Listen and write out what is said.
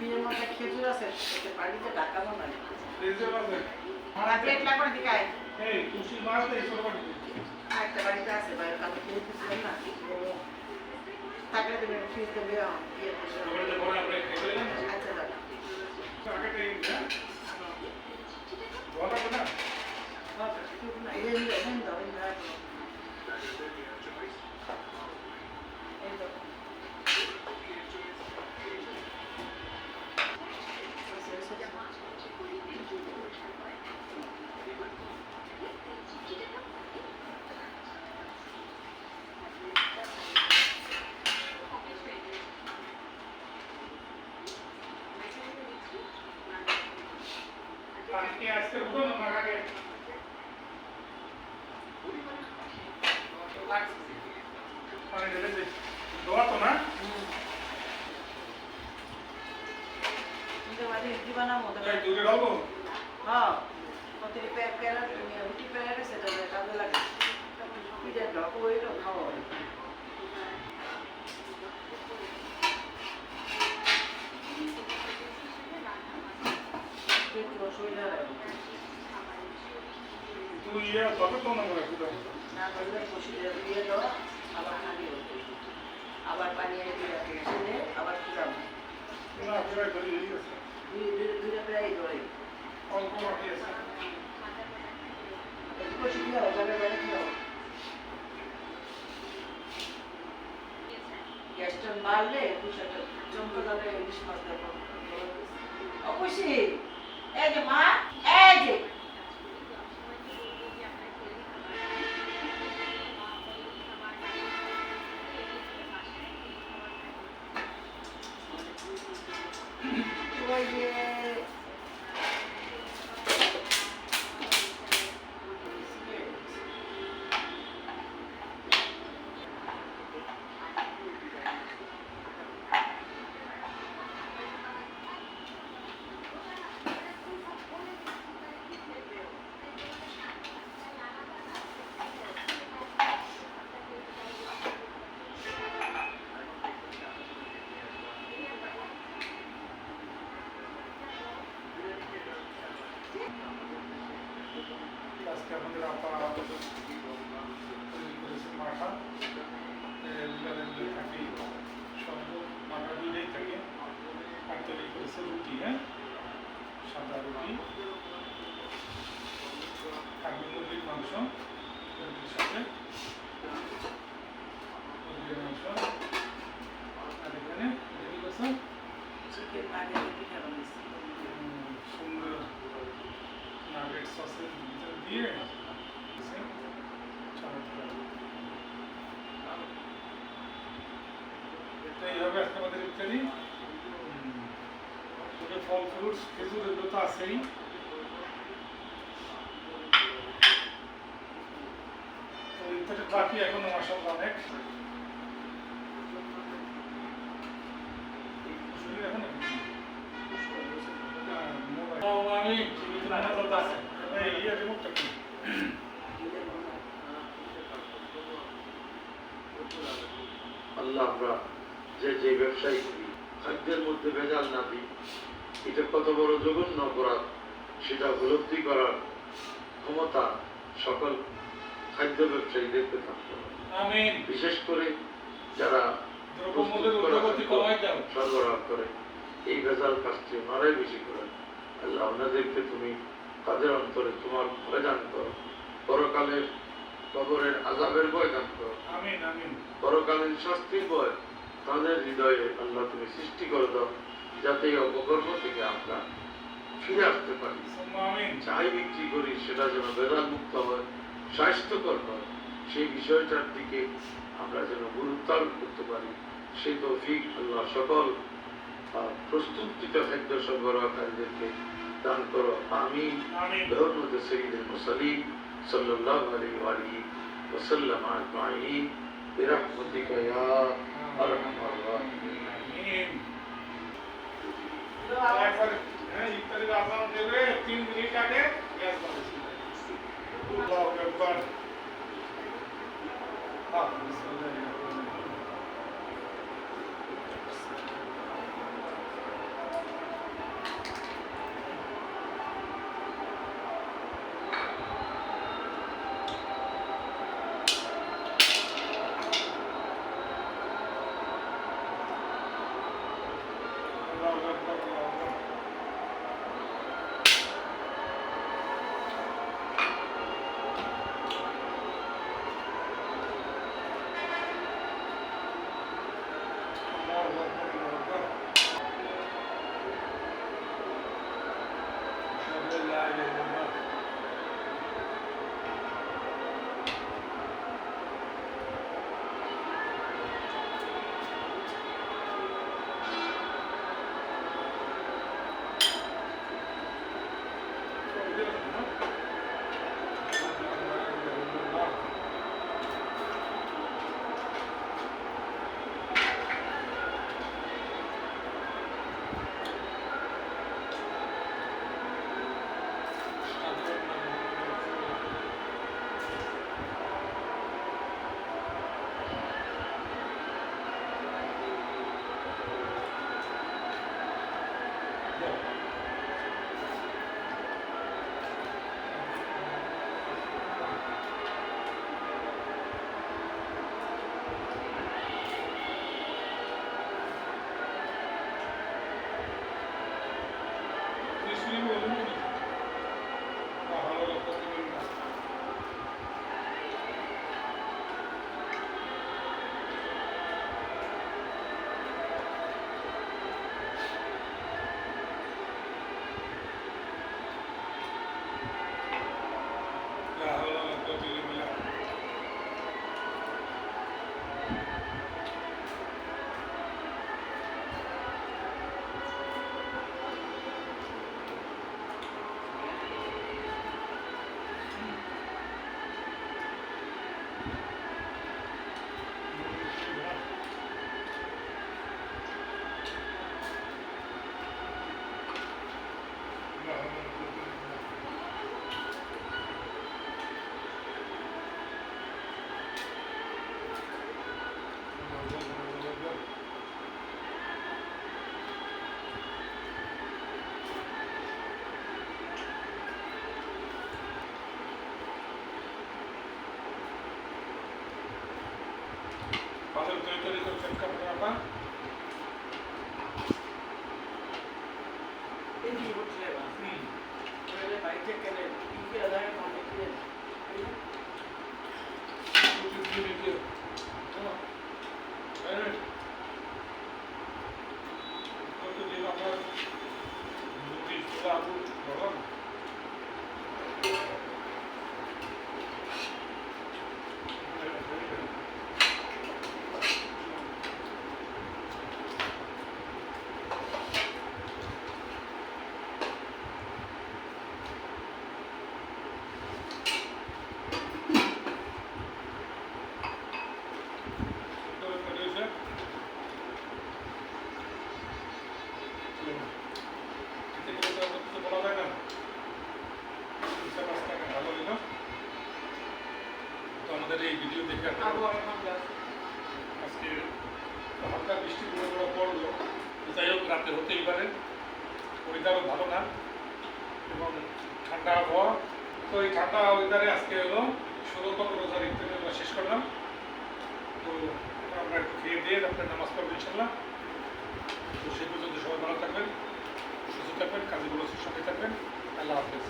ফ্রিজের মধ্যে খেজুর আছে বাড়িতে আছে দিকায় এই খুশি মাছ দেই বাড়িতে একটা বাড়িতে আছে বাইরে কালকে না তুমি পরে আমরা খেয়ে নেব আচ্ছা দাদা। আগে টাইম বলা কথা এই যে এই দাও এই দাও এই দাও আজকে আজকে বুঝো না আগে। মানে ঢেলে দে দোয়া তো না? কিন্তু বাড়ি দিবানা মতো রুটি প্যারা সেটা লাগে অসুবিধা হয়। তুই ইয়ে কত কোন করে বুঝো না করলে বসে দিয়ে দাও আবার খালি আবার পানি এনে দিয়ে আবার খিলাম না প্রায় ধরে হয়ে গেছে। দুই দুই দুইটা প্রায় ধরে অল্প বাকি আছে। বসে দিয়ে হবে যাবে বাইরে দিয়ে গ্যাসটা চমকা যাবে ইলিশ মাছ দেখো অবশ্যই। এই যে মা এই যে ওই যে আজকে আমাদের আপা তৈরি করেছে মাঠা থাকি সম্ভব মাঠা দুইটাই থাকে আর তৈরি করেছে রুটি হ্যাঁ সাদা রুটি থাকবে মুরগির মাংস রুটির সাথে মুরগির মাংস আর এখানে রেডি করছে সুন্দর নাগেট সসের ভিতর দিয়ে দিয়েছে। চমৎকার। তো এইভাবে আজকে আমাদের ইত্যাদি ফল ফ্রুটস খেজুর এগুলো তো আছেই তো ইত্যাদি বাকি এখনও মাসাল্লাহ অনেক শুনি এখন আমি এই ইয়ে রিমোটটা কি আল্লাহ আমরা যে যে ব্যবসায়ী করি খাদ্যের মধ্যে ভেজাল না দিই এটা কত বড় জঘন্য অপরাধ। সেটা উপলব্ধি করার ক্ষমতা সকল খাদ্য ব্যবসায়ীদেরকে থাকতে হবে। বিশেষ করে যারা সরবরাহ করে এই ভেজাল কাজটি ওনারাই বেশি করেন আল্লাহ ওনাদেরকে তুমি তাদের অন্তরে তোমার ভয় দান করো পরকালের কবরের আজাবের ভয় দান করো পরকালীন শাস্তির ভয় তাদের হৃদয়ে আল্লাহ তুমি সৃষ্টি করে দাও যাতে এই অপকর্ম থেকে আমরা ফিরে আসতে পারি। যাই বিক্রি করি সেটা যেন বেদাল মুক্ত হয় স্বাস্থ্যকর হয় সেই বিষয়টার দিকে আমরা যেন গুরুত্ব আরোপ করতে পারি। সেই তৌফিক আল্লাহ সকল প্রস্তুতকৃত খাদ্য সরবরাহকারীদেরকে দান করো আমি আমিন بحرمة سيد المرسلين صلى الله عليه وآله وسلم أجمعين برحمتك يا أرحم الراحمين আমিন একবার হ্যাঁ ইফতারির আজান দেবে তিন মিনিট আগে গ্যাস বাড়াচ্ছি আল্লাহু আকবার Dieterito cerca berapa? Ini disebut selera. Hmm. Kalau dia baik cek kan dia, tinggi ada yang ঠান্ডা আবহাওয়া। তো এই ঠান্ডা ওয়েদারে আজকে হলো ষোলোতম রোজার ইফতারি আমরা শেষ করলাম। তো আমরা একটু খেয়ে দিয়ে আপনার নামাজ পড়ব ইনশাল্লাহ তো সেই পর্যন্ত সবাই ভালো থাকবেন, সুস্থ থাকবেন কাজগুলো সঙ্গে থাকবেন। আল্লাহ হাফেজ।